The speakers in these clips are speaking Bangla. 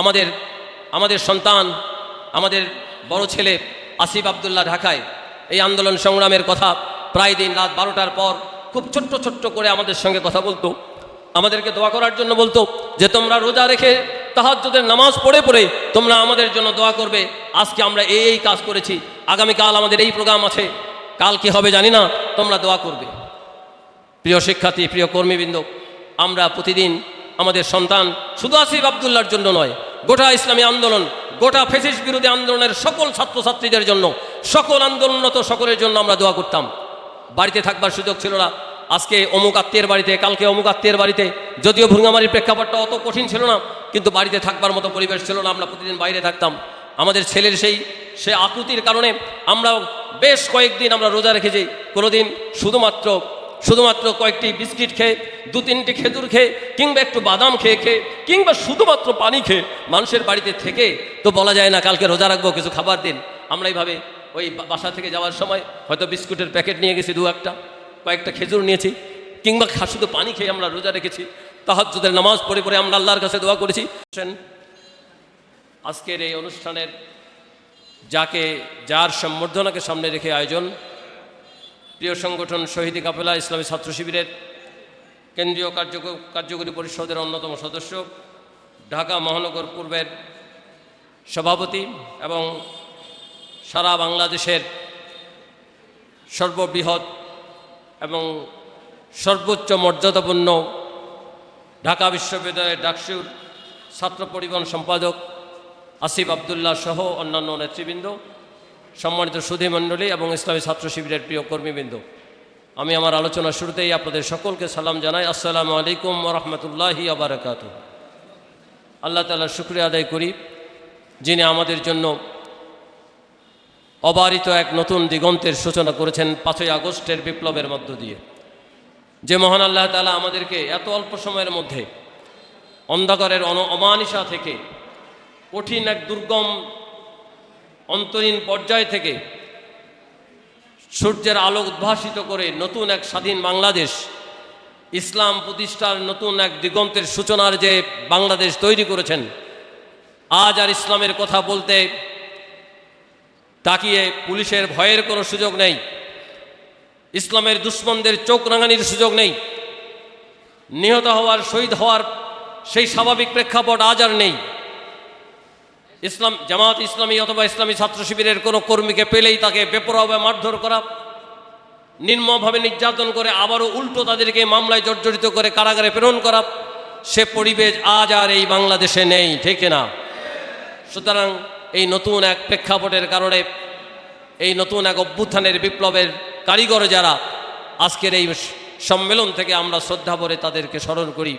আমাদের আমাদের সন্তান, আমাদের বড় ছেলে আসিফ আবদুল্লাহ ঢাকায় এই আন্দোলন সংগ্রামের কথা প্রায় দিন রাত বারোটার পর খুব ছোট্ট ছোট্ট করে আমাদের সঙ্গে কথা বলতো। আমাদেরকে দোয়া করার জন্য বলতো যে, তোমরা রোজা রেখে তাহাজ্জুদের নামাজ পড়ে পড়ে তোমরা আমাদের জন্য দোয়া করবে। আজকে আমরা এই এই কাজ করেছি। আগামীকাল আমাদের এই প্রোগ্রাম আছে। কাল কি হবে জানি না। তোমরা দোয়া করবে। প্রিয় শিক্ষার্থী, প্রিয় কর্মীবৃন্দ, আমরা প্রতিদিন আমাদের সন্তান শুধু আসিফ আবদুল্লার জন্য নয় গোটা ইসলামী আন্দোলন, গোটা ফেসিস বিরোধী আন্দোলনের সকল ছাত্রছাত্রীদের জন্য, সকল আন্দোলনরত সকলের জন্য আমরা দোয়া করতাম। বাড়িতে থাকবার সুযোগ ছিল না। আজকে অমুক আত্মীয়ের বাড়িতে, কালকে অমুক আত্মীয়ের বাড়িতে, যদিও ভুঙ্গামারির প্রেক্ষাপটটা অত কঠিন ছিল না, কিন্তু বাড়িতে থাকবার মতো পরিবেশ ছিল না, আমরা প্রতিদিন বাইরে থাকতাম। আমাদের ছেলের সেই সে আকুতির কারণে আমরা বেশ কয়েকদিন আমরা রোজা রেখেছি। কোনোদিন শুধুমাত্র শুধুমাত্র কয়েকটি বিস্কিট খেয়ে, দু তিনটি খেজুর খেয়ে, কিংবা একটু বাদাম খেয়ে খেয়ে, কিংবা শুধুমাত্র পানি খেয়ে মানুষের বাড়িতে থেকে, তো বলা যায় না কালকে রোজা রাখব, কিছু খাবার দিন। আমরা এইভাবে ওই বাসা থেকে যাওয়ার সময় হয়তো বিস্কুটের প্যাকেট নিয়ে গেছি দু একটা, কয়েকটা খেজুর নিয়েছি, কিংবা শুধু পানি খেয়ে আমরা রোজা রেখেছি, তাহাজ্জুদের নামাজ পড়ে পড়ে আমরা আল্লাহর কাছে দোয়া করেছি। আজকের এই অনুষ্ঠানের যাকে, যার সম্বর্ধনাকে সামনে রেখে আয়োজন প্রিয় সংগঠন শহীদি কাফেলা ইসলামী ছাত্র শিবিরের কেন্দ্রীয় কার্যক কার্যকরী পরিষদের অন্যতম সদস্য, ঢাকা মহানগর পূর্বের সভাপতি এবং সারা বাংলাদেশের সর্ববৃহৎ এবং সর্বোচ্চ মর্যাদাপূর্ণ ঢাকা বিশ্ববিদ্যালয়ের ডাকসুর ছাত্র পরিবহন সম্পাদক আসিফ আবদুল্লাহ সহ অন্যান্য নেতৃবৃন্দ সম্মানিত সুধী মণ্ডলী এবং ইসলামী ছাত্র শিবিরের প্রিয় কর্মীবৃন্দ, আমি আমার আলোচনার শুরুতেই আপনাদের সকলকে সালাম জানাই। আসসালামু আলাইকুম রহমতুল্লাহি আবরকাত আল্লাহ তালার শুক্রিয়া আদায় করি যিনি আমাদের জন্য অবারিত এক নতুন দিগন্তের সূচনা করেছেন পাঁচই আগস্টের বিপ্লবের মধ্য দিয়ে। যে মহান আল্লাহ তালা আমাদেরকে এত অল্প সময়ের মধ্যে অন্ধকারের অন অমানিসা থেকে কঠিন এক দুর্গম অন্তরীণ পর্যায় থেকে সূর্যের আলো উদ্ভাসিত করে নতুন এক স্বাধীন বাংলাদেশ, ইসলাম প্রতিষ্ঠার নতুন এক দিগন্তের সূচনার যে বাংলাদেশ তৈরি করেছেন, আজ আর ইসলামের কথা বলতে তাকিয়ে পুলিশের ভয়ের কোনো সুযোগ নেই, ইসলামের দুশ্মনদের চোখ রাঙানির সুযোগ নেই, নিহত হওয়ার, শহীদ হওয়ার সেই স্বাভাবিক প্রেক্ষাপট আজ আর নেই। ইসলাম, জামাত ইসলামী অথবা ইসলামী ছাত্র শিবিরের কোনো কর্মীকে পেলেই তাকে বেপরোয়াভাবে মারধর করা, নির্মমভাবে নির্যাতন করে, আবারও উল্টো তাদেরকে মামলায় জর্জরিত করে কারাগারে প্রেরণ করা, সে পরিবেশ আজ আর এই বাংলাদেশে নেই, ঠিক না? সুতরাং এই নতুন এক প্রেক্ষাপটের কারণে, এই নতুন এক অভ্যুত্থানের বিপ্লবের কারিগর যারা, আজকের এই সম্মেলন থেকে আমরা শ্রদ্ধা ভরে তাদেরকে স্মরণ করি।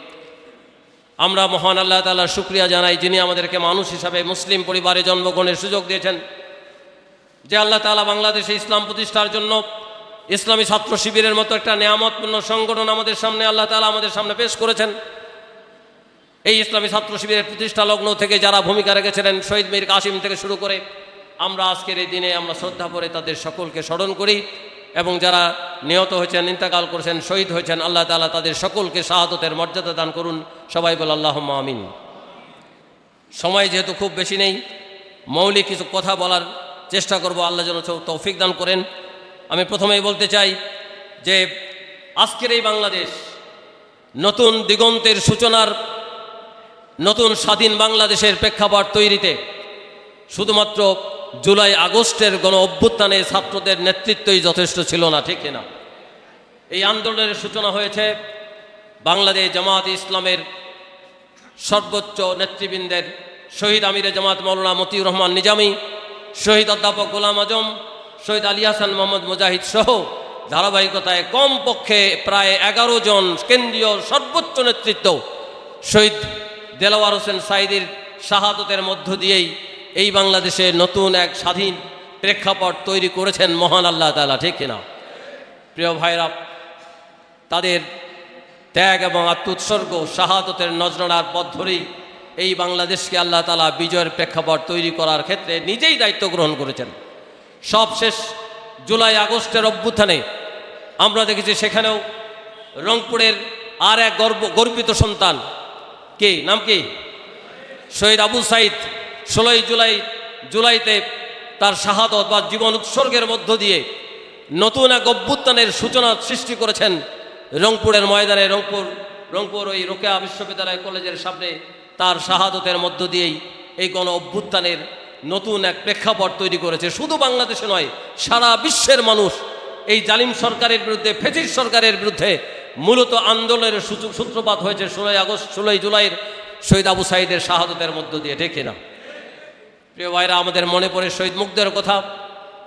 আমরা মহান আল্লাহ তালার শুক্রিয়া জানাই যিনি আমাদেরকে মানুষ হিসাবে মুসলিম পরিবারে জন্মগ্রহণের সুযোগ দিয়েছেন। যে আল্লাহ তালা বাংলাদেশে ইসলাম প্রতিষ্ঠার জন্য ইসলামী ছাত্র শিবিরের মতো একটা নেয়ামতপূর্ণ সংগঠন আমাদের সামনে, আল্লাহ তালা আমাদের সামনে পেশ করেছেন। এই ইসলামী ছাত্র শিবিরের প্রতিষ্ঠা লগ্ন থেকে যারা ভূমিকা রেখেছিলেন, শহীদ মীর কাসিম থেকে শুরু করে আমরা আজকের এই দিনে আমরা শ্রদ্ধা করে তাদের সকলকে স্মরণ করি। এবং যারা নিহত হয়েছেন, ইন্তেকাল করেছেন, শহীদ হয়েছেন, আল্লাহ তালা তাদের সকলকে শাহাদতের মর্যাদা দান করুন। সবাই বল আল্লাহ আমিন। সময় যেহেতু খুব বেশি নেই, মৌলিক কিছু কথা বলার চেষ্টা করব, আল্লাহ যেন তৌফিক দান করেন। আমি প্রথমেই বলতে চাই যে, আজকের এই বাংলাদেশ নতুন দিগন্তের সূচনার, নতুন স্বাধীন বাংলাদেশের প্রেক্ষাপট তৈরিতে শুধুমাত্র জুলাই আগস্টের গণ অভ্যুত্থানে ছাত্রদের নেতৃত্বই যথেষ্ট ছিল না, ঠিক না এই আন্দোলনের সূচনা হয়েছে বাংলাদেশ জামাত ইসলামের সর্বোচ্চ নেতৃবৃন্দের শহীদ আমিরে জামাত মৌলানা মতিউর রহমান নিজামী, শহীদ অধ্যাপক গোলাম আজম, শহীদ আলী হাসান মোহাম্মদ মুজাহিদ সহ ধারাবাহিকতায় কমপক্ষে প্রায় এগারো জন কেন্দ্রীয় সর্বোচ্চ নেতৃত্ব শহীদ দেলাওয়ার হোসেন সাইদির শাহাদতের মধ্য দিয়েই এই বাংলাদেশে নতুন এক স্বাধীন প্রেক্ষাপট তৈরি করেছেন মহান আল্লাহ তালা ঠিক কিনা? প্রিয় ভাইরা, তাদের ত্যাগ এবং আত্মোৎসর্গ, শাহাদতের নজরানার পথ ধরেই এই বাংলাদেশকে আল্লাহ তালা বিজয়ের প্রেক্ষাপট তৈরি করার ক্ষেত্রে নিজেই দায়িত্ব গ্রহণ করেছেন। সবশেষ জুলাই আগস্টের অভ্যুত্থানে আমরা দেখেছি সেখানেও রংপুরের আর এক গর্ব, গর্বিত সন্তান কে? নাম কি? শহীদ আবু সাইদ। ষোলোই জুলাই, জুলাইতে তার শাহাদত বা জীবন উৎসর্গের মধ্য দিয়ে নতুন এক অভ্যুত্থানের সূচনা সৃষ্টি করেছেন রংপুরের ময়দানে। রংপুর রংপুর ওই রোকেয়া বিশ্ববিদ্যালয় কলেজের সামনে তার শাহাদতের মধ্য দিয়েই এই গণ অভ্যুত্থানের নতুন এক প্রেক্ষাপট তৈরি করেছে। শুধু বাংলাদেশে নয়, সারা বিশ্বের মানুষ এই জালিম সরকারের বিরুদ্ধে ফেজির সরকারের বিরুদ্ধে মূলত আন্দোলনের সূত্রপাত হয়েছে ষোলোই আগস্ট, ষোলোই জুলাইয়ের শহীদ আবু সাইদের শাহাদতের মধ্য দিয়ে, ঠিক না প্রিয় ভাইরা, আমাদের মনে পড়ে শহীদ মুগ্ধের কথা।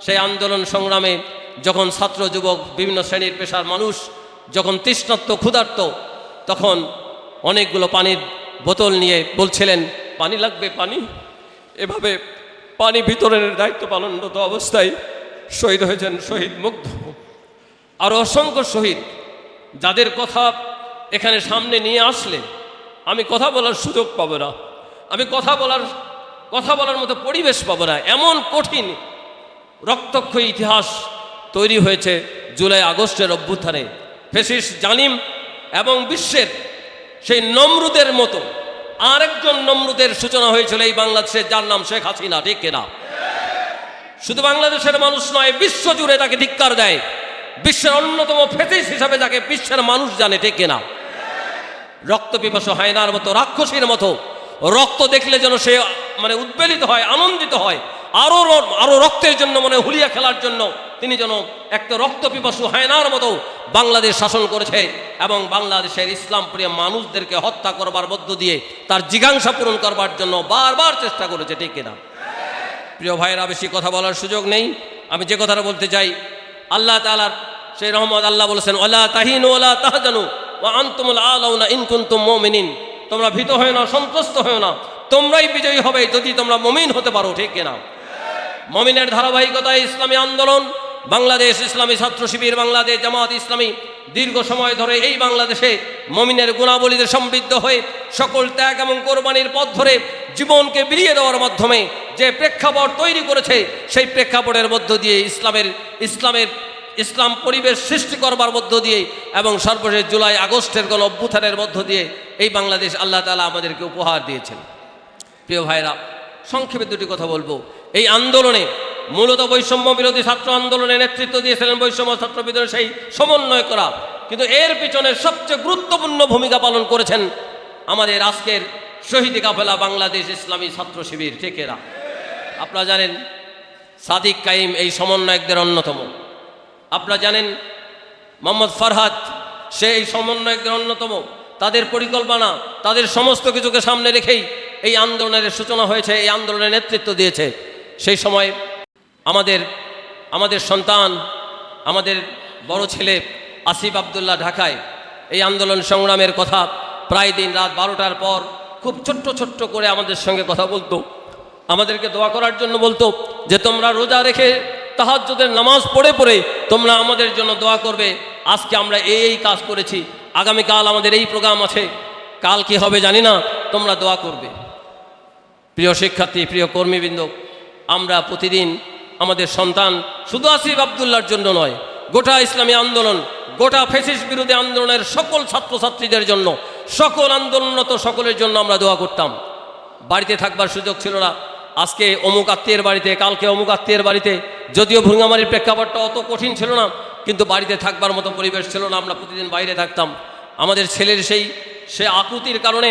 সেই আন্দোলন সংগ্রামে যখন ছাত্র, যুবক, বিভিন্ন শ্রেণির পেশার মানুষ যখন তৃষ্ণার্ত, ক্ষুধার্ত, তখন অনেকগুলো পানির বোতল নিয়ে বলছিলেন, পানি লাগবে, পানি? এভাবে পানি বিতরণের দায়িত্ব পালনরত অবস্থায় শহীদ হয়েছেন শহীদ মুগ্ধ। আরও অসংখ্য শহীদ যাদের কথা এখানে সামনে নিয়ে আসলে আমি কথা বলার সুযোগ পাবো না। আমি কথা বলার কথা বলার মতো পরিবেশ পাবো না। এমন কঠিন রক্তক্ষয়ী ইতিহাস তৈরি হয়েছে জুলাই আগস্টের অভ্যুত্থানে। ফেসিস জালিম এবং বিশ্বের সেই নমরুদের মতো আরেকজন নমরুদের সূচনা হয়েছিল এই বাংলাদেশের যার নাম শেখ হাসিনা, ঠিক কিনা? শুধু বাংলাদেশের মানুষ নয়, বিশ্ব জুড়ে তাকে ধিক্কার দেয়। বিশ্বের অন্যতম ফেতিস হিসাবে যাকে বিশ্বের মানুষ জানে, ঠিক কিনা? রক্ত পিপাসু হায়নার মতো, রাক্ষসীর মতো রক্ত দেখলে যেন সে মানে উদ্বেলিত হয়, আনন্দিত হয়। আরও র- আরও রক্তের জন্য মানে হুলিয়া খেলার জন্য তিনি যেন একটা রক্ত পিপাসু হায়নার মতো বাংলাদেশ শাসন করেছে এবং বাংলাদেশের ইসলাম প্রিয় মানুষদেরকে হত্যা করবার মধ্য দিয়ে তার জিজ্ঞাসা পূরণ করবার জন্য বারবার চেষ্টা করেছে, ঠিক কিনা? প্রিয় ভাইয়েরা, বেশি কথা বলার সুযোগ নেই। আমি যে কথাটা বলতে চাই, আল্লাহ তালার সেই রহমত আল্লাহ বলেছেন ওলা তাহিন ওলা তাহজানু ও আন্তমুল আলাউনা ইনকুন্তুম মোমিনিন। তোমরা ভীত হয়ে না সন্তুষ্ট হয়ে না তোমরাই বিজয়ী হবে যদি তোমরা মমিন হতে পারো, ঠিক কিনা? মমিনের ধারাবাহিকতায় ইসলামী আন্দোলন, বাংলাদেশ ইসলামী ছাত্র শিবির, বাংলাদেশ জামাত ইসলামী দীর্ঘ সময় ধরে এই বাংলাদেশে মমিনের গুণাবলীতে সমৃদ্ধ হয়ে সকল ত্যাগ এবং কোরবানির পথ ধরে জীবনকে বিলিয়ে দেওয়ার মাধ্যমে যে প্রেক্ষাপট তৈরি করেছে, সেই প্রেক্ষাপটের মধ্য দিয়ে ইসলামের ইসলামের, ইসলাম পরিবেশ সৃষ্টি করবার মধ্য দিয়ে এবং সর্বশেষ জুলাই আগস্টের গণ অভ্যুত্থানের মধ্য দিয়ে এই বাংলাদেশ আল্লাহ তালা আমাদেরকে উপহার দিয়েছেন। প্রিয় ভাইরা, সংক্ষেপে দুটি কথা বলব। এই আন্দোলনে মূলত বৈষম্য বিরোধী ছাত্র আন্দোলনে নেতৃত্ব দিয়েছিলেন বৈষম্য ছাত্র বিরোধী সেই সমন্বয় করা। কিন্তু এর পিছনে সবচেয়ে গুরুত্বপূর্ণ ভূমিকা পালন করেছেন আমাদের আজকের শহীদ কাফেলা বাংলাদেশ ইসলামী ছাত্র শিবির ঠিকেরা আপনারা জানেন, সাদিক কাইম এই সমন্বয়কদের অন্যতম। আপনারা জানেন, মোহাম্মদ ফরহাদ, সে এই সমন্বয়কদের অন্যতম। তাদের পরিকল্পনা, তাদের সমস্ত কিছুকে সামনে রেখেই এই আন্দোলনের সূচনা হয়েছে, এই আন্দোলনের নেতৃত্ব দিয়েছে। সেই সময় আমাদের আমাদের সন্তান, আমাদের বড় ছেলে আসিফ আবদুল্লাহ ঢাকায় এই আন্দোলন সংগ্রামের কথা প্রায় দিন রাত বারোটার পর খুব ছোট্ট ছোট্ট করে আমাদের সঙ্গে কথা বলতো। আমাদেরকে দোয়া করার জন্য বলতো যে, তোমরা রোজা রেখে তাহাজ্জুদের নামাজ পড়ে পড়ে তোমরা আমাদের জন্য দোয়া করবে। আজকে আমরা এই এই কাজ করেছি। আগামীকাল আমাদের এই প্রোগ্রাম আছে। কাল কি হবে জানি না। তোমরা দোয়া করবে। প্রিয় শিক্ষার্থী, প্রিয় কর্মীবৃন্দ, আমরা প্রতিদিন আমাদের সন্তান শুধু আসিফ আবদুল্লার জন্য নয়, গোটা ইসলামী আন্দোলন, গোটা ফেসিস বিরোধী আন্দোলনের সকল ছাত্রছাত্রীদের জন্য, সকল আন্দোলনরত সকলের জন্য আমরা দোয়া করতাম। বাড়িতে থাকবার সুযোগ ছিল না। আজকে অমুক আত্মীয়ের বাড়িতে, কালকে অমুক আত্মীয়ের বাড়িতে, যদিও ভুঙ্গামারির প্রেক্ষাপটটা অত কঠিন ছিল না, কিন্তু বাড়িতে থাকবার মতো পরিবেশ ছিল না, আমরা প্রতিদিন বাইরে থাকতাম। আমাদের ছেলের সেই, সে আকুতির কারণে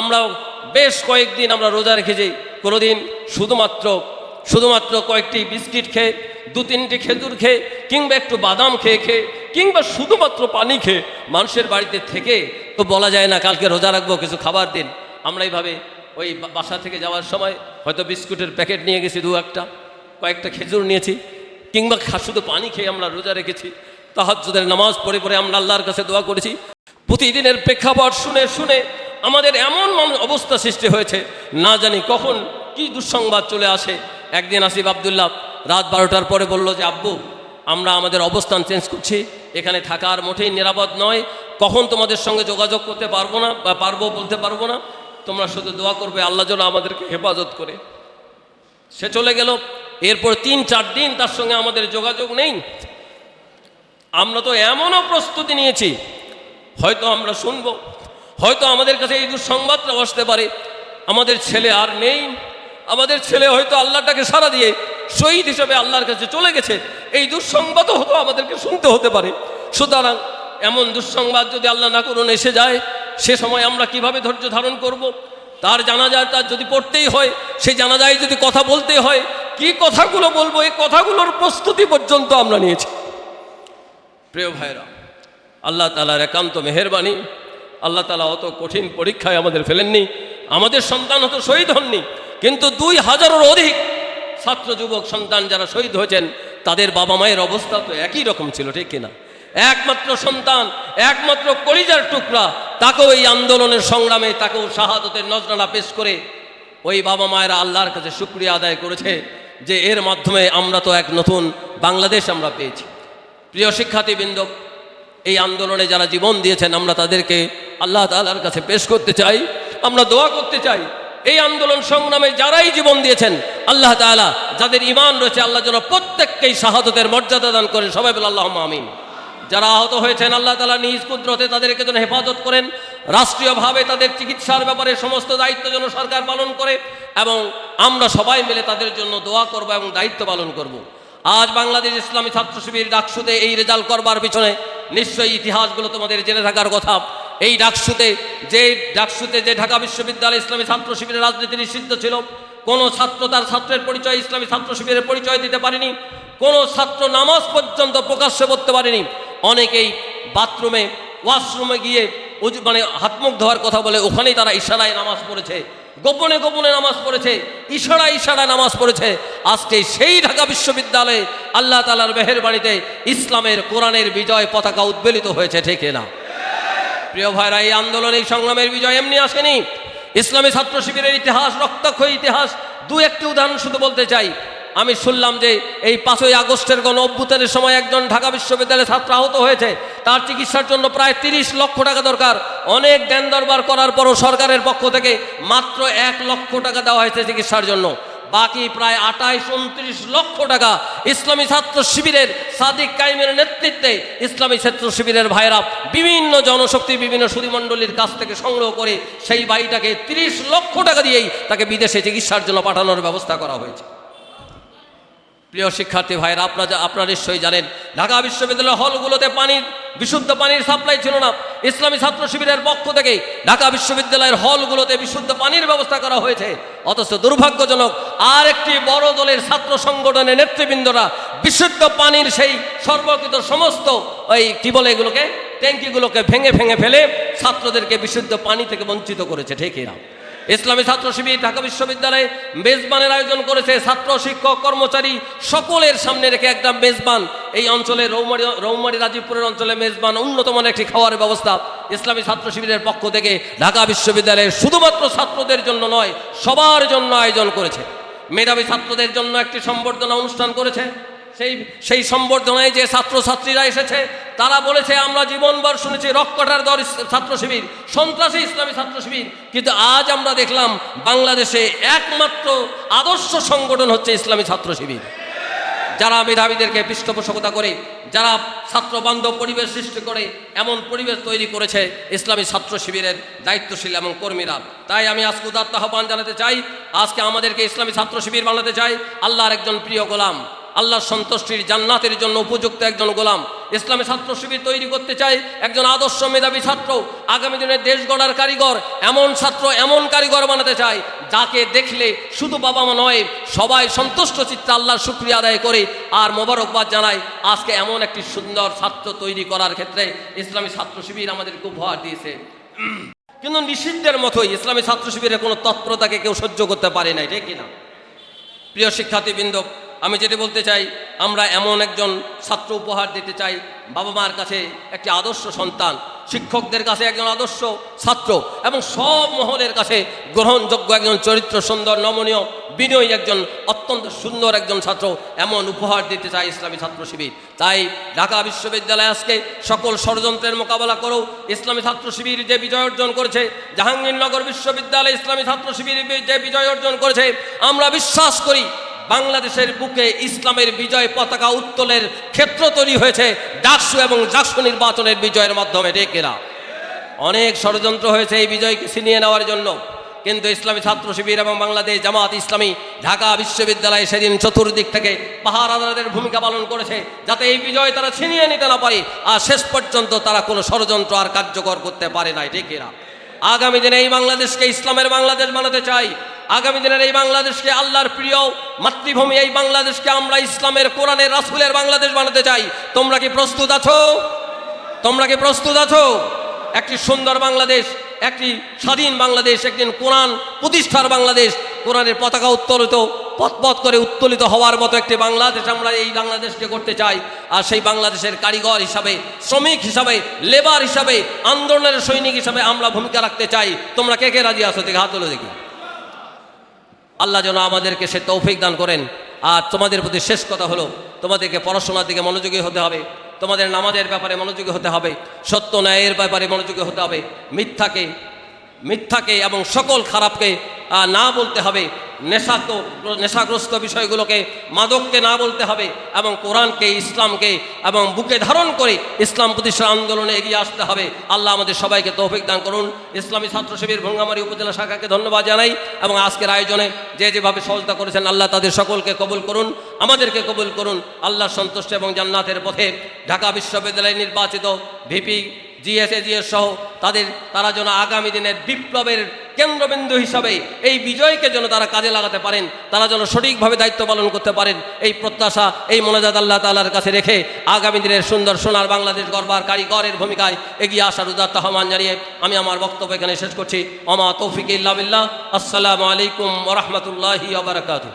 আমরাও বেশ কয়েকদিন আমরা রোজা রেখেছি কোনোদিন শুধুমাত্র শুধুমাত্র কয়েকটি বিস্কিট খেয়ে, দু তিনটি খেজুর খেয়ে, কিংবা একটু বাদাম খেয়ে খেয়ে, কিংবা শুধুমাত্র পানি খেয়ে মানুষের বাড়িতে থেকে, তো বলা যায় না কালকে রোজা রাখব, কিছু খাবার দিন। আমরা এইভাবে ওই বাসা থেকে যাওয়ার সময় হয়তো বিস্কুটের প্যাকেট নিয়ে গেছি দু একটা, কয়েকটা খেজুর নিয়েছি, কিংবা শুধু পানি খেয়ে আমরা রোজা রেখেছি। তাহাজ্জুদের নামাজ পড়ে পড়ে আমরা আল্লাহর কাছে দোয়া করেছি। প্রতিদিনের প্রেক্ষাপট শুনে শুনে আমাদের এমন মান- অবস্থা সৃষ্টি হয়েছে, না জানি কখন কি দুঃসংবাদ চলে আসে। একদিন আসিফ আবদুল্লাহ রাত বারোটার পরে বলল যে, আব্বু, আমরা আমাদের অবস্থান চেঞ্জ করছি, এখানে থাকার মোটেই নিরাপদ নয়। কখন তোমাদের সঙ্গে যোগাযোগ করতে পারব না, বা পারব বলতে পারব না? তোমরা শুধু দোয়া করবে, আল্লাহ যেন আমাদেরকে হেফাজত করে। সে চলে গেল। এরপর তিন, চার দিন তার সঙ্গে আমাদের যোগাযোগ নেই। আমরা তো এমনও প্রস্তুতি নিয়েছি, হয়তো আমরা শুনব। হয়তো আমাদের কাছে এই দুঃসংবাদটা আসতে পারে। আমাদের ছেলে আর নেই। আমাদের ছেলে হয়তো আল্লাহটাকে সারা দিয়ে শহীদ হিসেবে আল্লাহর কাছে চলে গেছে। এই দুঃসংবাদও হতো আমাদেরকে শুনতে হতে পারে। সুতরাং এমন দুঃসংবাদ যদি আল্লাহ না করুন, এসে যায়। সে সময় আমরা কীভাবে ধৈর্য ধারণ করব। তার জানাজায় তার যদি পড়তেই হয় সেই জানাজায় যদি কথা বলতে হয়, কি কথাগুলো বলব? এই কথাগুলোর প্রস্তুতি পর্যন্ত আমরা নিয়েছি। প্রিয় ভাইরা আল্লাহ তালার একান্ত মেহরবানি। আল্লাহ তালা অত কঠিন পরীক্ষায় আমাদের ফেলেননি, আমাদের সন্তান হতো শহীদ হননি, কিন্তু দুই হাজারের অধিক ছাত্র, যুবক, সন্তান যারা শহীদ হয়েছেন, তাদের বাবা মায়ের অবস্থা তো একই রকম ছিল, ঠিক কিনা? একমাত্র সন্তান, একমাত্র কলিজার টুকরা, তাকেও এই আন্দোলনের সংগ্রামে, তাকেও শাহাদতের নজরানা পেশ করে ওই বাবা মায়েরা আল্লাহর কাছে শুক্রিয়া আদায় করেছে যে এর মাধ্যমে আমরা তো এক নতুন বাংলাদেশ আমরা পেয়েছি। প্রিয় শিক্ষার্থীবৃন্দ এই আন্দোলনে যারা জীবন দিয়েছেন, আমরা তাদেরকে আল্লাহ তাআলার কাছে পেশ করতে চাই, আমরা দোয়া করতে চাই। এই আন্দোলন সংগ্রামে যারাই জীবন দিয়েছেন, আল্লাহ তাআলা যাদের ইমান রয়েছে, আল্লাহ যেন প্রত্যেককেই শাহাদতের মর্যাদা দান করেন। সবাই বলে আল্লাহ আমিন। যারা আহত হয়েছেন, আল্লাহ তালা নিজ কুদরতে তাদেরকে যেন হেফাজত করেন। রাষ্ট্রীয়ভাবে তাদের চিকিৎসার ব্যাপারে সমস্ত দায়িত্ব যেন সরকার পালন করে, এবং আমরা সবাই মিলে তাদের জন্য দোয়া করব এবং দায়িত্ব পালন করব। আজ বাংলাদেশ ইসলামী ছাত্র শিবির ডাকসুতে এই রেজাল্ট করবার পিছনে নিশ্চয়ই ইতিহাসগুলো তোমাদের জেনে থাকার কথা। এই ডাকসুতে, যে ডাকসুতে যে ঢাকা বিশ্ববিদ্যালয় ইসলামী ছাত্র শিবিরের রাজনীতি নিষিদ্ধ ছিল, কোনো ছাত্র তার ছাত্রের পরিচয়, ইসলামী ছাত্র শিবিরের পরিচয় দিতে পারেনি, কোনো ছাত্র নামাজ পর্যন্ত প্রকাশ্যে করতে পারেনি। অনেকেই বাথরুমে, ওয়াশরুমে গিয়ে মানে হাতমুখ ধোয়ার কথা বলে ওখানেই তারা ইশারায় নামাজ পড়েছে। গোপনে গোপনে নামাজ পড়েছে, ইশারা ইশারা নামাজ পড়েছে। আজকে সেই ঢাকা বিশ্ববিদ্যালয়ে আল্লাহ তালার মেহের বাড়িতে ইসলামের, কোরআনের বিজয় পতাকা উদ্বেলিত হয়েছে, ঠিক না প্রিয় ভাইরা, এই আন্দোলন, এই সংগ্রামের বিজয় এমনি আসেনি। ইসলামী ছাত্র শিবিরের ইতিহাস, রক্তাক্ষয় ইতিহাস, দু একটি উদাহরণ শুধু বলতে চাই। আমি শুনলাম যে এই পাঁচই আগস্টের গণ অভ্যুত্থানের সময় একজন ঢাকা বিশ্ববিদ্যালয়ের ছাত্র আহত হয়েছে। তার চিকিৎসার জন্য প্রায় তিরিশ লক্ষ টাকা দরকার। অনেক জ্ঞান দরবার করার পরও সরকারের পক্ষ থেকে মাত্র এক লক্ষ টাকা দেওয়া হয়েছে চিকিৎসার জন্য। বাকি প্রায় আঠাইশ, উনত্রিশ লক্ষ টাকা ইসলামী ছাত্র শিবিরের সাদিক কাইমের নেতৃত্বে ইসলামী ছাত্র শিবিরের ভাইরা বিভিন্ন জনশক্তি, বিভিন্ন সুরিমণ্ডলীর কাছ থেকে সংগ্রহ করে সেই বাড়িটাকে তিরিশ লক্ষ টাকা দিয়েই তাকে বিদেশে চিকিৎসার জন্য পাঠানোর ব্যবস্থা করা হয়েছে। প্রিয় শিক্ষার্থী ভাইরা আপনারা আপনারা নিশ্চয়ই জানেন, ঢাকা বিশ্ববিদ্যালয়ের হলগুলোতে পানির বিশুদ্ধ পানির সাপ্লাই ছিল না। ইসলামী ছাত্র শিবিরের পক্ষ থেকে ঢাকা বিশ্ববিদ্যালয়ের হলগুলোতে বিশুদ্ধ পানির ব্যবস্থা করা হয়েছে। অথচ দুর্ভাগ্যজনক আর একটি বড় দলের ছাত্র সংগঠনের নেতৃবৃন্দরা বিশুদ্ধ পানির সেই সর্বকৃত সমস্ত ওই কি বলে এগুলোকে? ট্যাঙ্কিগুলোকে ভেঙে ভেঙে ফেলে ছাত্রদেরকে বিশুদ্ধ পানি থেকে বঞ্চিত করেছে ঠিকই ইসলামী ছাত্র শিবির ঢাকা বিশ্ববিদ্যালয়ে মেজবানের আয়োজন করেছে ছাত্র শিক্ষক কর্মচারী সকলের সামনে রেখে একটা মেজবান। এই অঞ্চলে রৌমারি রৌমারি রাজীবপুরের অঞ্চলে মেজবান উন্নত মানের একটি খাওয়ার ব্যবস্থা ইসলামী ছাত্র শিবিরের পক্ষ থেকে ঢাকা বিশ্ববিদ্যালয়ে শুধুমাত্র ছাত্রদের জন্য নয়, সবার জন্য আয়োজন করেছে। মেধাবী ছাত্রদের জন্য একটি সম্বর্ধনা অনুষ্ঠান করেছে। সেই সেই সম্বর্ধনায় যে ছাত্রছাত্রীরা এসেছে, তারা বলেছে, আমরা জীবনভর শুনেছি রক্কটার দর ছাত্র শিবির, সন্ত্রাসী ইসলামী ছাত্র শিবির। কিন্তু আজ আমরা দেখলাম বাংলাদেশে একমাত্র আদর্শ সংগঠন হচ্ছে ইসলামী ছাত্র শিবির। যারা মেধাবীদেরকে পৃষ্ঠপোষকতা করে, যারা ছাত্র বান্ধব পরিবেশ সৃষ্টি করে, এমন পরিবেশ তৈরি করেছে ইসলামী ছাত্র শিবিরের দায়িত্বশীল এবং কর্মীরা। তাই আমি আজকে উদাত্ত আহ্বান জানাতে চাই, আজকে আমাদেরকে ইসলামী ছাত্র শিবির বানাতে চাই। আল্লাহর একজন প্রিয় গোলাম। আল্লাহর সন্তুষ্টির জান্নাতের জন্য উপযুক্ত একজন গোলাম। ইসলামী ছাত্র শিবির তৈরি করতে চাই, একজন আদর্শ মেধাবী ছাত্র, আগামী দিনে দেশ গড়ার কারিগর, এমন ছাত্র, এমন কারিগর বানাতে চাই, যাকে দেখলে শুধু বাবা মা নয়, সবাই সন্তুষ্ট চিত্তে আল্লাহর শুক্রিয়া আদায় করে। আর মোবারকবাদ জানাই, আজকে এমন একটি সুন্দর ছাত্র তৈরি করার ক্ষেত্রে ইসলামী ছাত্র শিবির আমাদেরকে উপহার দিয়েছে। কিন্তু নিষিদ্ধের মতোই ইসলামী ছাত্র শিবিরের কোনো তৎপরতাকে কেউ সহ্য করতে পারে নাই, ঠিক কিনা? প্রিয় শিক্ষার্থীবৃন্দ আমি যেটি বলতে চাই, আমরা এমন একজন ছাত্র উপহার দিতে চাই, বাবা মার কাছে একটি আদর্শ সন্তান, শিক্ষকদের কাছে একজন আদর্শ ছাত্র, এবং সব মহলের কাছে গ্রহণযোগ্য একজন চরিত্র সুন্দর, নমনীয়, বিনয়ী একজন, অত্যন্ত সুন্দর একজন ছাত্র, এমন উপহার দিতে চাই ইসলামী ছাত্র শিবির। তাই ঢাকা বিশ্ববিদ্যালয় আজকে সকল ষড়যন্ত্রের মোকাবেলা করেও ইসলামী ছাত্র শিবির যে বিজয় অর্জন করেছে, জাহাঙ্গীরনগর বিশ্ববিদ্যালয় ইসলামী ছাত্র শিবির যে বিজয় অর্জন করেছে, আমরা বিশ্বাস করি বাংলাদেশের বুকে ইসলামের বিজয় পতাকা উত্তোলের ক্ষেত্র তৈরি হয়েছে ডাকসু এবং জাকসু নির্বাচনের বিজয়ের মাধ্যমে ডেকেরা অনেক ষড়যন্ত্র হয়েছে এই বিজয়কে ছিনিয়ে নেওয়ার জন্য। কিন্তু ইসলামী ছাত্র শিবির এবং বাংলাদেশ জামাত ইসলামী ঢাকা বিশ্ববিদ্যালয়ে সেদিন চতুর্দিক থেকে পাহাড় আদালতের ভূমিকা পালন করেছে, যাতে এই বিজয় তারা ছিনিয়ে নিতে না পারে। আর শেষ পর্যন্ত তারা কোনো ষড়যন্ত্র আর কার্যকর করতে পারে নাই, ঠিক এরা আগামী দিনে এই বাংলাদেশকে ইসলামের বাংলাদেশ বানাতে চাই। আগামী দিনের এই বাংলাদেশকে আল্লাহর প্রিয় মাতৃভূমি, এই বাংলাদেশকে আমরা ইসলামের কোরআনের, রাসুলের বাংলাদেশ বানাতে চাই। তোমরা কি প্রস্তুত আছো? তোমরা কি প্রস্তুত আছো? একটি সুন্দর বাংলাদেশ, একটি স্বাধীন বাংলাদেশ, একদিন কোরআন প্রতিষ্ঠার বাংলাদেশ, কোরআনের পতাকা উত্তোলিত, পথপথ করে উত্তোলিত হওয়ার মতো একটি বাংলাদেশ আমরা এই বাংলাদেশকে করতে চাই। আর সেই বাংলাদেশের কারিগর হিসাবে, শ্রমিক হিসাবে, লেবার হিসাবে, আন্দোলনের সৈনিক হিসাবে আমরা ভূমিকা রাখতে চাই। তোমরা কে কে রাজি আসো দেখে হাত তুলে দেখি। আল্লাহ যেন আমাদেরকে সে তৌফিক দান করেন। আর তোমাদের প্রতি শেষ কথা হলো, তোমাদেরকে পড়াশোনার দিকে মনোযোগী হতে হবে, তোমাদের নামাজের ব্যাপারে মনোযোগী হতে হবে, সত্য ন্যায়ের ব্যাপারে মনোযোগী হতে হবে, মিথ্যাকে মিথ্যাকে এবং সকল খারাপকে না বলতে হবে। নেশাক নেশাগ্রস্ত বিষয়গুলোকে মাদককে না বলতে হবে এবং কোরআনকে, ইসলামকে এবং বুকে ধারণ করে ইসলাম প্রতিষ্ঠা আন্দোলনে এগিয়ে আসতে হবে। আল্লাহ আমাদের সবাইকে তৌফিক দান করুন। ইসলামী ছাত্র শিবির ভঙ্গামারি উপজেলা শাখাকে ধন্যবাদ জানাই এবং আজকের আয়োজনে যে যেভাবে সহযোগিতা করেছেন, আল্লাহ তাদের সকলকে কবুল করুন, আমাদেরকে কবুল করুন। আল্লাহ সন্তুষ্ট এবং জান্নাতের পথে ঢাকা বিশ্ববিদ্যালয়ে নির্বাচিত ভিপি জিএসএ জিএস সহ তাদের, তারা যেন আগামী দিনের বিপ্লবের কেন্দ্রবিন্দু হিসাবে এই বিজয়কে যেন তারা কাজে লাগাতে পারেন, তারা যেন সঠিকভাবে দায়িত্ব পালন করতে পারেন, এই প্রত্যাশা, এই মনোজাত আল্লাহ তালার কাছে রেখে আগামী দিনের সুন্দর সোনার বাংলাদেশ গড়বার কারিগরের ভূমিকায় এগিয়ে আসার উদাত্ত আহ্বান জানিয়ে আমি আমার বক্তব্য এখানে শেষ করছি। অমা তৌফিক ইল্লাবিল্লাহ আসসালামু আলাইকুম ওরহমতুল্লাহি আবরাকাতু